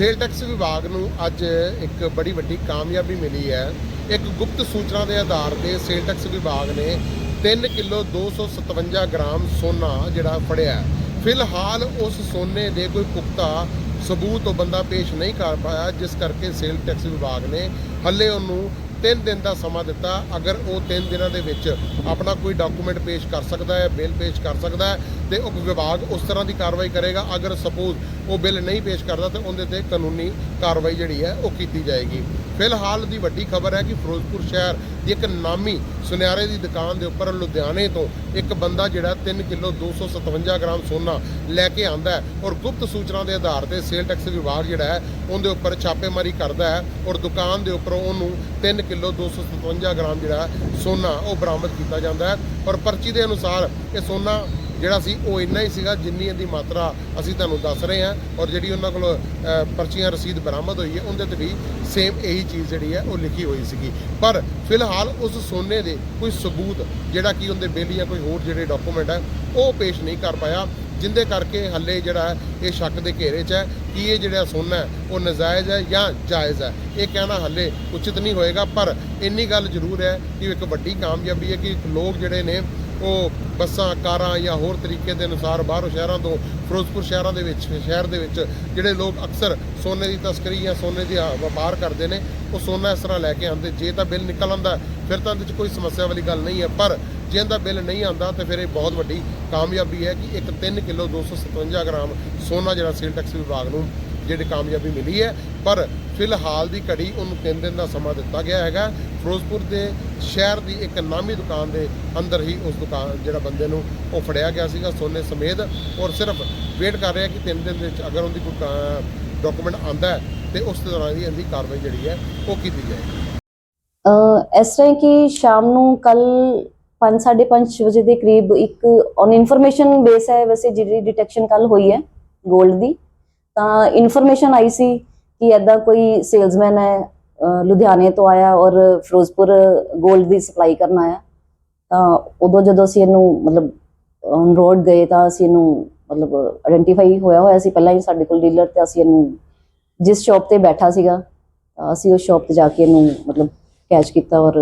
Sale tax ਵਿਭਾਗ ਨੂੰ ਅੱਜ ਇੱਕ ਬੜੀ ਵੱਡੀ ਕਾਮਯਾਬੀ ਮਿਲੀ ਹੈ। ਇੱਕ ਗੁਪਤ ਸੂਚਨਾ ਦੇ ਆਧਾਰ ਤੇ ਸੇਲ ਟੈਕਸ ਵਿਭਾਗ ਨੇ 3 ਕਿਲੋ 257 ਗ੍ਰਾਮ ਸੋਨਾ ਜਿਹੜਾ ਫੜਿਆ ਫਿਲਹਾਲ ਉਸ ਸੋਨੇ ਦੇ ਕੋਈ ਪੁਖਤਾ ਸਬੂਤ ਉਹ ਬੰਦਾ ਪੇਸ਼ ਨਹੀਂ ਕਰ ਪਾਇਆ, ਜਿਸ ਕਰਕੇ ਸੇਲ ਟੈਕਸ ਵਿਭਾਗ ਨੇ ਹੱਲੇ ਉਹਨੂੰ 3 ਦਿਨ ਦਾ ਸਮਾਂ ਦਿੱਤਾ। ਅਗਰ ਉਹ 3 ਦਿਨਾਂ ਦੇ ਵਿੱਚ ਆਪਣਾ ਕੋਈ ਡਾਕੂਮੈਂਟ ਪੇਸ਼ ਕਰ ਸਕਦਾ ਹੈ, ਬਿੱਲ ਪੇਸ਼ ਕਰ ਸਕਦਾ ਹੈ, ਤੇ ਉਹ ਵਿਭਾਗ ਉਸ ਤਰ੍ਹਾਂ ਦੀ ਕਾਰਵਾਈ ਕਰੇਗਾ। ਅਗਰ ਸਪੋਜ਼ ਉਹ ਬਿੱਲ ਨਹੀਂ ਪੇਸ਼ ਕਰਦਾ, ਤੇ ਉਹਦੇ ਤੇ ਕਾਨੂੰਨੀ ਕਾਰਵਾਈ ਜਿਹੜੀ ਹੈ, ਉਹ ਕੀਤੀ ਜਾਏਗੀ। ਫਿਲਹਾਲ ਦੀ ਵੱਡੀ ਖਬਰ ਹੈ ਕਿ ਫਿਰੋਜ਼ਪੁਰ ਸ਼ਹਿਰ ਦੀ ਇੱਕ ਨਾਮੀ ਸੁਨਿਆਰੇ ਦੀ ਦੁਕਾਨ ਦੇ ਉੱਪਰ ਲੁਧਿਆਣੇ ਤੋਂ ਇੱਕ ਬੰਦਾ ਜਿਹੜਾ 3 ਕਿਲੋ 257 ਗ੍ਰਾਮ ਸੋਨਾ ਲੈ ਕੇ ਆਂਦਾ ਹੈ ਔਰ ਗੁਪਤ ਸੂਚਨਾ ਦੇ ਆਧਾਰ ਤੇ ਸੇਲ ਟੈਕਸ ਵਿਭਾਗ ਜਿਹੜਾ ਹੈ ਉਹਦੇ ਉੱਪਰ ਛਾਪੇਮਾਰੀ ਕਰਦਾ ਹੈ ਔਰ ਦੁਕਾਨ ਦੇ ਉੱਪਰ ਉਹਨੂੰ 3 ਕਿਲੋ 257 ਗ੍ਰਾਮ ਜਿਹੜਾ ਸੋਨਾ ਉਹ ਬਰਾਮਦ ਕੀਤਾ ਜਾਂਦਾ ਹੈ ਔਰ ਪਰਚੀ ਦੇ ਅਨੁਸਾਰ ਇਹ ਸੋਨਾ ਜਿਹੜਾ ਸੀ, ਉਹ ਇੰਨਾ ਹੀ ਸੀਗਾ ਜਿੰਨੀ ਇਹਦੀ ਮਾਤਰਾ ਅਸੀਂ ਤੁਹਾਨੂੰ ਦੱਸ ਰਹੇ ਹਾਂ ਔਰ ਜਿਹੜੀ ਉਹਨਾਂ ਕੋਲ ਪਰਚੀਆਂ ਰਸੀਦ ਬਰਾਮਦ ਹੋਈ ਹੈ, ਉਹਦੇ ਤੇ ਵੀ ਸੇਮ ਇਹੀ ਚੀਜ਼ ਜਿਹੜੀ ਹੈ, ਉਹ ਲਿਖੀ ਹੋਈ ਸੀਗੀ। ਪਰ ਫਿਲਹਾਲ ਉਸ ਸੋਨੇ ਦੇ ਕੋਈ ਸਬੂਤ ਜਿਹੜਾ ਕਿ ਉਹਦੇ ਬਿੱਲ ਜਾਂ ਕੋਈ ਹੋਰ ਜਿਹੜੇ ਡਾਕੂਮੈਂਟ ਹੈ, ਉਹ ਪੇਸ਼ ਨਹੀਂ ਕਰ ਪਾਇਆ, ਜਿੰਦੇ ਕਰਕੇ ਹੱਲੇ ਜਿਹੜਾ ਇਹ ਸ਼ੱਕ ਦੇ ਘੇਰੇ 'ਚ ਹੈ ਕਿ ਇਹ ਜਿਹੜਾ ਸੋਨਾ ਉਹ ਨਜਾਇਜ਼ ਹੈ ਜਾਂ ਜਾਇਜ਼ ਹੈ। ਇਹ ਕਹਿਣਾ ਹੱਲੇ ਉਚਿਤ ਨਹੀਂ ਹੋਏਗਾ, ਪਰ ਇੰਨੀ ਗੱਲ ਜ਼ਰੂਰ ਹੈ ਕਿ ਇੱਕ ਵੱਡੀ ਕਾਮਯਾਬੀ ਹੈ ਕਿ ਲੋਕ ਜਿਹੜੇ ਨੇ ਉਹ ਬੱਸਾਂ, ਕਾਰਾਂ ਜਾਂ ਹੋਰ ਤਰੀਕੇ ਦੇ ਅਨੁਸਾਰ ਬਾਹਰੋਂ ਸ਼ਹਿਰਾਂ ਤੋਂ ਫਿਰੋਜ਼ਪੁਰ ਸ਼ਹਿਰਾਂ ਦੇ ਵਿੱਚ, ਸ਼ਹਿਰ ਦੇ ਵਿੱਚ ਜਿਹੜੇ ਲੋਕ ਅਕਸਰ ਸੋਨੇ ਦੀ ਤਸਕਰੀ ਜਾਂ ਸੋਨੇ ਦੀ ਆ- ਵਪਾਰ ਕਰਦੇ ਨੇ, ਉਹ ਸੋਨਾ ਇਸ ਤਰ੍ਹਾਂ ਲੈ ਕੇ ਆਉਂਦੇ। ਜੇ ਤਾਂ ਬਿੱਲ ਨਿਕਲ ਆਉਂਦਾ, ਫਿਰ ਤਾਂ ਇਹਦੇ 'ਚ ਕੋਈ ਸਮੱਸਿਆ ਵਾਲੀ ਗੱਲ ਨਹੀਂ ਹੈ। ਪਰ ਜੇ ਇਹਦਾ ਬਿੱਲ ਨਹੀਂ ਆਉਂਦਾ, ਤਾਂ ਫਿਰ ਇਹ ਬਹੁਤ ਵੱਡੀ ਕਾਮਯਾਬੀ ਹੈ ਕਿ ਇੱਕ 3 ਕਿਲੋ 257 ਗ੍ਰਾਮ ਸੋਨਾ ਜਿਹੜਾ ਸੇਲ ਟੈਕਸ ਵਿਭਾਗ ਨੂੰ ਜਿਹੜੀ ਕਾਮਯਾਬੀ ਮਿਲੀ ਹੈ। ਪਰ ਫਿਲਹਾਲ ਦੀ ਘੜੀ ਉਹਨੂੰ 3 ਦਿਨ ਦਾ ਸਮਾਂ ਦਿੱਤਾ ਗਿਆ ਹੈਗਾ। ਫਿਰੋਜ਼ਪੁਰ ਦੇ ਸ਼ਹਿਰ ਦੀ ਇੱਕ ਨਾਮੀ ਦੁਕਾਨ ਦੇ ਅੰਦਰ ਹੀ ਉਸ ਦੁਕਾਨ, ਜਿਹੜਾ ਬੰਦੇ ਨੂੰ ਉਹ ਫੜਿਆ ਗਿਆ ਸੀਗਾ, ਸੋਨੇ ਸਮੇਤ, ਔਰ ਸਿਰਫ ਵੇਟ ਕਰ ਰਿਹਾ ਕਿ 3 ਦਿਨ ਦੇ ਵਿੱਚ ਅਗਰ ਉਹਦੀ ਕੋਈ ਡਾਕੂਮੈਂਟ ਆਂਦਾ ਤੇ ਉਸ ਤਰ੍ਹਾਂ ਦੀ ਇਹਦੀ ਕਾਰਵਾਈ ਜਿਹੜੀ ਹੈ, ਉਹ ਕੀਤੀ ਜਾਏਗੀ। ਇਸ ਤਰ੍ਹਾਂ ਕਿ ਸ਼ਾਮ ਨੂੰ ਕੱਲ 5:30 ਵਜੇ ਦੇ ਕਰੀਬ ਇੱਕ ਔਨ ਇਨਫੋਰਮੇਸ਼ਨ ਬੇਸ ਹੈ, ਵੈਸੇ ਜਿਹੜੀ ਡਿਟੈਕਸ਼ਨ ਕੱਲ ਹੋਈ ਹੈ 골ਡ ਦੀ। ਤਾਂ ਇਨਫੋਰਮੇਸ਼ਨ ਆਈ ਸੀ ਕਿ ਐਦਾਂ ਕੋਈ ਸੇਲਸਮੈਨ ਹੈ ਲੁਧਿਆਣੇ ਤੋਂ ਆਇਆ ਔਰ ਫਿਰੋਜ਼ਪੁਰ 골ਡ ਦੀ ਸਪਲਾਈ ਕਰਨ ਆਇਆ। ਤਾਂ ਉਦੋਂ ਜਦੋਂ ਅਸੀਂ ਇਹਨੂੰ ਮਤਲਬ ਔਨ ਰੋਡ ਗਏ ਤਾਂ ਅਸੀਂ ਇਹਨੂੰ ਮਤਲਬ ਆਇਡੈਂਟੀਫਾਈ ਹੋਇਆ ਹੋਇਆ ਸੀ। ਪਹਿਲਾਂ ਹੀ ਸਾਡੇ ਕੋਲ ਡੀਲਰ ਤੇ ਅਸੀਂ ਇਹਨੂੰ ਜਿਸ ਸ਼ਾਪ ਤੇ ਬੈਠਾ ਸੀਗਾ ਅਸੀਂ ਉਸ ਸ਼ਾਪ ਤੇ ਜਾ ਕੇ ਇਹਨੂੰ ਮਤਲਬ ਕੈਚ ਕੀਤਾ ਔਰ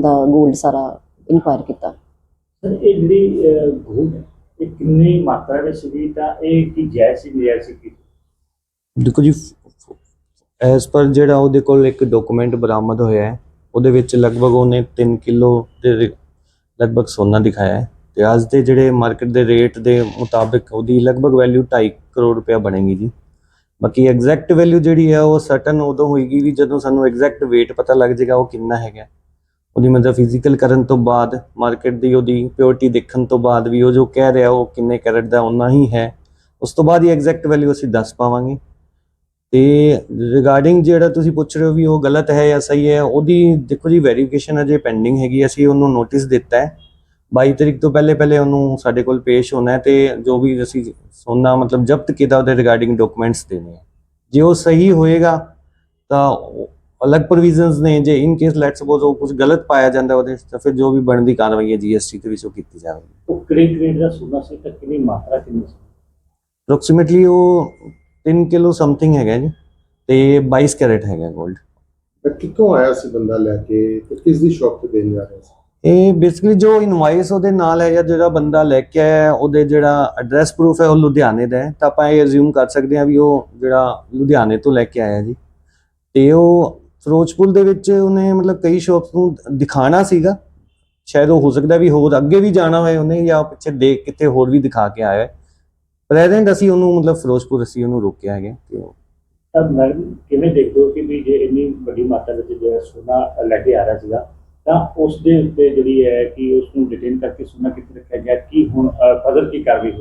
ਦਾ 골ਡ ਸਾਰਾ ਇਨਕੁਆਇਰ ਕੀਤਾ। ਸਰ ਇਹ ਜਿਹੜੀ ਗੋਲ ਹੈ ਇਹ ਕਿੰਨੀ ਮਾਤਰਾ ਵਿੱਚ ਸੀਗੀ ਤਾਂ ਇਹ ਕੀ ਜੈ ਸੀ ਲਿਆ ਸੀ? ਕੀ ਦੇਖੋ ਜੀ ਐਸ ਪਰ ਜਿਹੜਾ ਉਹਦੇ ਕੋਲ ਇੱਕ ਡਾਕੂਮੈਂਟ ਬਰਾਮਦ ਹੋਇਆ ਹੈ, ਉਹਦੇ ਵਿੱਚ ਲਗਭਗ ਉਹਨੇ 3 ਕਿਲੋ ਦੇ ਲਗਭਗ ਸੋਨਾ ਦਿਖਾਇਆ ਹੈ ਤੇ ਅੱਜ ਦੇ ਜਿਹੜੇ ਮਾਰਕੀਟ ਦੇ ਰੇਟ ਦੇ ਮੁਤਾਬਿਕ ਉਹਦੀ ਲਗਭਗ ਵੈਲਿਊ 2.5 ਕਰੋੜ ਰੁਪਇਆ ਬਣੇਗੀ ਜੀ। ਬਾਕੀ ਐਗਜ਼ੈਕਟ ਵੈਲਿਊ ਜਿਹੜੀ ਹੈ ਉਹ ਸਰਟਨ ਉਦੋਂ ਹੋਏਗੀ ਵੀ ਜਦੋਂ ਸਾਨੂੰ ਐਗਜ਼ੈਕਟ weight ਪਤਾ ਲੱਗ ਜਾਏਗਾ ਉਹ ਕਿੰਨਾ ਹੈਗਾ। ਉਹਦੀ ਮਤਲਬ ਫਿਜ਼ੀਕਲ ਕਰਨ ਤੋਂ ਬਾਅਦ ਮਾਰਕੀਟ ਦੀ ਉਹਦੀ ਪਿਓਰਿਟੀ ਦੇਖਣ ਤੋਂ ਬਾਅਦ ਵੀ ਉਹ ਜੋ ਕਹਿ ਰਿਹਾ ਉਹ ਕਿੰਨੇ ਕੈਰਟ ਦਾ ਉਹਨਾਂ ਹੀ ਹੈ, ਉਸ ਤੋਂ ਬਾਅਦ ਹੀ ਐਗਜ਼ੈਕਟ ਵੈਲਿਊ ਅਸੀਂ ਦੱਸ ਪਾਵਾਂਗੇ। ਤੇ ਰਿਗਾਰਡਿੰਗ ਜਿਹੜਾ ਤੁਸੀਂ ਪੁੱਛ ਰਹੇ ਹੋ ਵੀ ਉਹ ਗਲਤ ਹੈ ਜਾਂ ਸਹੀ ਹੈ ਉਹਦੀ ਦੇਖੋ ਜੀ ਵੈਰੀਫਿਕੇਸ਼ਨ ਅਜੇ ਪੈਂਡਿੰਗ ਹੈਗੀ ਅਸੀਂ ਉਹਨੂੰ ਨੋਟਿਸ ਦਿੱਤਾ ਹੈ। 22 ਤਰੀਕ ਤੋਂ ਪਹਿਲੇ ਪਹਿਲੇ ਉਹਨੂੰ ਸਾਡੇ ਕੋਲ ਪੇਸ਼ ਹੋਣਾ ਹੈ ਤੇ ਜੋ ਵੀ ਅਸੀਂ ਸੋਨਾ ਮਤਲਬ ਜ਼ਬਤ ਕੀਤਾ ਉਹਦੇ ਰਿਗਾਰਡਿੰਗ ਡਾਕੂਮੈਂਟਸ ਦੇਣੇ ਹੈ। ਜੇ ਉਹ ਸਹੀ ਹੋਏਗਾ ਤਾਂ ਅਲੱਗ ਪ੍ਰੋਵੀਜ਼ਨਸ ਨੇ। ਜੇ ਇਨ ਕੇਸ ਲੈਟ ਸਪੋਜ਼ ਉਹ ਕੁਝ ਗਲਤ ਪਾਇਆ ਜਾਂਦਾ ਉਹਦੇ ਤਾਂ ਫਿਰ ਜੋ ਵੀ ਬਣਦੀ ਕਾਰਵਾਈ ਹੈ ਜੀਐਸਟੀ ਦੇ ਵਿੱਚ ਉਹ ਕੀਤੀ ਜਾਵੇਗੀ। ਉਹ ਕ੍ਰੇਡ ਕ੍ਰੇਡ ਦਾ ਸੋਨਾ ਸੀ ਤਾਂ ਕਿੰਨੀ ਮਾਤਰਾ ਕਿੰਨੀ ਸੀ? ਅਪਰੋਕਸੀਮੇਟਲੀ ਉਹ 3 ਕਿਲੋ ਸਮਥਿੰਗ ਹੈਗਾ ਜੀ ਤੇ 22 ਕੈਰਟ ਹੈਗਾ 골ਡ ਤਾਂ ਕਿੱਥੋਂ ਆਇਆ ਸੀ ਬੰਦਾ ਲੈ ਕੇ ਤੇ ਕਿਸ ਦੀ ਸ਼ਾਪ ਤੇ ਦੇਣ ਜਾ ਰਿਹਾ ਸੀ? ਇਹ ਬੇਸਿਕਲੀ ਜੋ ਇਨਵਾਇਸ ਉਹਦੇ ਨਾਲ ਹੈ ਜਾਂ ਜਿਹੜਾ ਬੰਦਾ ਲੈ ਕੇ ਆਇਆ ਉਹਦੇ ਜਿਹੜਾ ਐਡਰੈਸ ਪ੍ਰੂਫ ਹੈ ਉਹ ਲੁਧਿਆਣੇ ਦਾ ਹੈ। ਤਾਂ ਆਪਾਂ ਇਹ ਅਜ਼ਿਊਮ ਕਰ ਸਕਦੇ ਹਾਂ ਵੀ ਉਹ ਜਿਹੜਾ ਲੁਧਿਆਣੇ ਤੋਂ ਲੈ ਕੇ ਆਇਆ ਜੀ। ਤੇ ਉਹ ਫਿਰੋਜ਼ਪੁਰ ਦੇ ਵਿੱਚ ਉਹਨੇ ਮਤਲਬ ਕਈ ਸ਼ਾਪਸ ਨੂੰ ਦਿਖਾਣਾ ਸੀਗਾ। ਸ਼ਾਇਦ ਉਹ ਹੋ ਸਕਦਾ ਵੀ ਹੋਰ ਅੱਗੇ ਵੀ ਜਾਣਾ ਹੋਏ ਉਹਨੇ ਜਾਂ ਪਿੱਛੇ ਦੇਖ ਕਿਤੇ ਹੋਰ ਵੀ ਦਿਖਾ ਕੇ ਆਇਆ ਹੈ। ਪ੍ਰੈਜ਼ੈਂਟ ਅਸੀਂ ਉਹਨੂੰ ਮਤਲਬ ਫਿਰੋਜ਼ਪੁਰ ਅਸੀਂ ਉਹਨੂੰ ਰੋਕਿਆ ਹੈਗਾ ਤੇ ਉਹ ਤਾਂ ਮੈਡਮ ਕਿਵੇਂ ਦੇਖਦੇ ਹੋ ਕਿ ਵੀ ਜੇ ਇੰਨੀ ਵੱਡੀ ਮਾਤਰਾ ਵਿੱਚ ਜਿਹੜਾ ਸੋਨਾ ਲੈ ਕੇ ਆ ਰਿਹਾ ਸੀਗਾ ਤਾਂ ਉਸ ਦੇ ਉੱਤੇ ਜਿਹੜੀ ਹੈ ਕਿ ਉਸ ਨੂੰ ਡਿਟੇਨ ਕਰਕੇ ਸੋਨਾ ਕਿੱਥੇ ਰੱਖਿਆ ਗਿਆ ਕੀ ਹੁਣ ਫਰਦਰ ਕੀ ਕਾਰਵਾਈ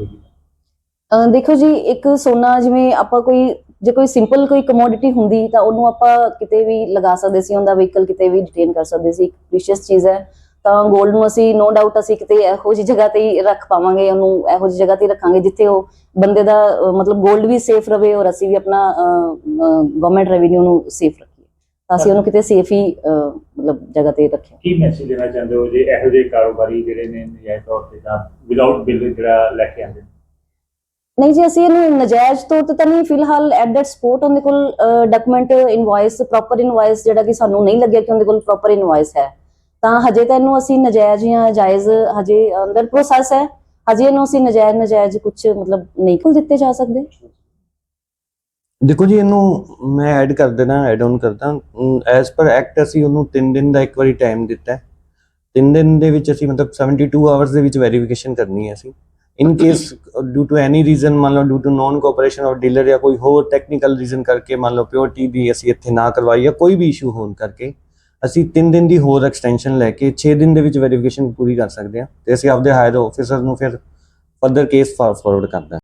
ਅਹ ਦੇਖੋ ਜੀ ਇੱਕ ਸੋਨਾ ਜਿਵੇਂ ਆਪਾਂ ਕੋਈ ਜੇ ਕੋਈ ਸਿੰਪਲ ਕੋਈ ਕਮੋਡਿਟੀ ਹੁੰਦੀ ਤਾਂ ਉਹਨੂੰ ਆਪਾਂ ਕਿਤੇ ਵੀ ਲਗਾ ਸਕਦੇ ਸੀ ਉਹਦਾ ਵਹੀਕਲ ਕਿਤੇ ਵੀ ਡਿਟੇਨ ਕਰ ਸਕਦੇ ਸੀ ਇੱਕ ਪ੍ਰੀਸ਼ੀਅਸ ਚੀਜ਼ ਹੈ। ਤਾਂ 골ਡ ਨੂੰ ਅਸੀਂ ਨੋ ਡਾਊਟ ਅਸੀਂ ਕਿਤੇ ਇਹੋ ਜਿਹੀ ਜਗ੍ਹਾ ਤੇ ਹੀ ਰੱਖ ਪਾਵਾਂਗੇ ਉਹਨੂੰ ਇਹੋ ਜਿਹੀ ਜਗ੍ਹਾ ਤੇ ਰੱਖਾਂਗੇ ਜਿੱਥੇ ਉਹ ਬੰਦੇ ਦਾ ਮਤਲਬ 골ਡ ਵੀ ਸੇਫ ਰਵੇ ਔਰ ਅਸੀਂ ਵੀ ਆਪਣਾ ਗਵਰਨਮੈਂਟ ਰੈਵਨਿਊ ਨੂੰ ਸੇਫ ਰੱਖੀਏ। ਤਾਂ ਅਸੀਂ ਉਹਨੂੰ ਕਿਤੇ ਸੇਫ ਹੀ ਮਤਲਬ ਜਗ੍ਹਾ ਤੇ ਰੱਖਿਆ। ਕੀ ਮੈਸੇਜ ਦੇਣਾ ਚਾਹੁੰਦੇ ਹੋ ਜੇ ਇਹੋ ਜਿਹੇ ਕਾਰੋਬਾਰੀ ਜਿਹੜੇ ਨੇ ਨਜਾਇਜ਼ ਤੌਰ ਤੇ ਤਾਂ ਵਿਦਆਊਟ ਬਿੱਲ ਜਿਹੜਾ ਲੈ ਕੇ ਆਉਂਦੇ ਨਹੀਂ ਜੀ ਅਸੀਂ ਇਹਨੂੰ ਨਜਾਇਜ਼ ਤੌਰ ਤੇ ਤਾਂ ਨਹੀਂ ਫਿਲਹਾਲ ਐਟ ਦੈਟ ਸਪੋਰਟ ਉਹਦੇ ਕੋਲ ਡਾਕੂਮੈਂਟ ਇਨਵੋਇਸ ਪ੍ਰੋਪਰ ਇਨਵੋਇਸ ਜਿਹੜਾ ਕਿ ਸਾਨੂੰ ਨਹੀਂ ਲੱਗਿਆ ਕਿ ਉਹਦੇ ਕੋਲ ਪ੍ਰੋਪਰ ਇਨਵੋਇਸ ਹੈ। ਤਾਂ ਹਜੇ ਤਾਂ ਇਹਨੂੰ ਅਸੀਂ ਨਜਾਇਜ਼ ਜਾਂ ਜਾਇਜ਼ ਹਜੇ ਅੰਡਰ ਪ੍ਰੋਸੈਸ ਹੈ। ਹਜੇ ਇਹਨੂੰ ਅਸੀਂ ਨਜਾਇਜ਼ ਨਜਾਇਜ਼ ਕੁਝ ਮਤਲਬ ਨਹੀਂ ਕੋਲ ਦਿੱਤੇ ਜਾ ਸਕਦੇ। ਦੇਖੋ ਜੀ ਇਹਨੂੰ ਮੈਂ ਐਡ ਕਰ ਦੇਣਾ ਐਡ ਆਨ ਕਰਦਾ। ਐਸ ਪਰ ਐਕਟ ਅਸੀਂ ਉਹਨੂੰ 3 ਦਿਨ ਦਾ ਇੱਕ ਵਾਰੀ ਟਾਈਮ ਦਿੱਤਾ। ਹੈ 3 ਦਿਨ ਦੇ ਵਿੱਚ ਅਸੀਂ ਮਤਲਬ 72 ਆਵਰਸ ਦੇ ਵਿੱਚ ਵੈਰੀਫਿਕੇਸ਼ਨ ਕਰਨੀ ਹੈ ਅਸੀਂ। In case due to any reason ਮੰਨ ਲਓ due to non cooperation of dealer ਜਾਂ ਕੋਈ ਹੋਰ ਟੈਕਨੀਕਲ ਰੀਜ਼ਨ ਕਰਕੇ ਮੰਨ ਲਓ ਪਿਓਰਟੀ ਦੀ ਅਸੀਂ ਇੱਥੇ ਨਾ ਕਰਵਾਈ ਜਾਂ ਕੋਈ ਵੀ ਇਸ਼ੂ ਹੋਣ ਕਰਕੇ ਅਸੀਂ 3 ਦਿਨ ਦੀ ਹੋਰ ਐਕਸਟੈਂਸ਼ਨ ਲੈ ਕੇ 6 ਦਿਨ ਦੇ ਵਿੱਚ ਵੈਰੀਫਿਕੇਸ਼ਨ ਪੂਰੀ ਕਰ ਸਕਦੇ ਹਾਂ ਤੇ ਅਸੀਂ ਆਪਦੇ ਹਾਇਰ ਆਫੀਸਰ ਨੂੰ ਫਿਰ ਫਰਦਰ ਕੇਸ ਫਾਰਵਰਡ ਕਰਦਾ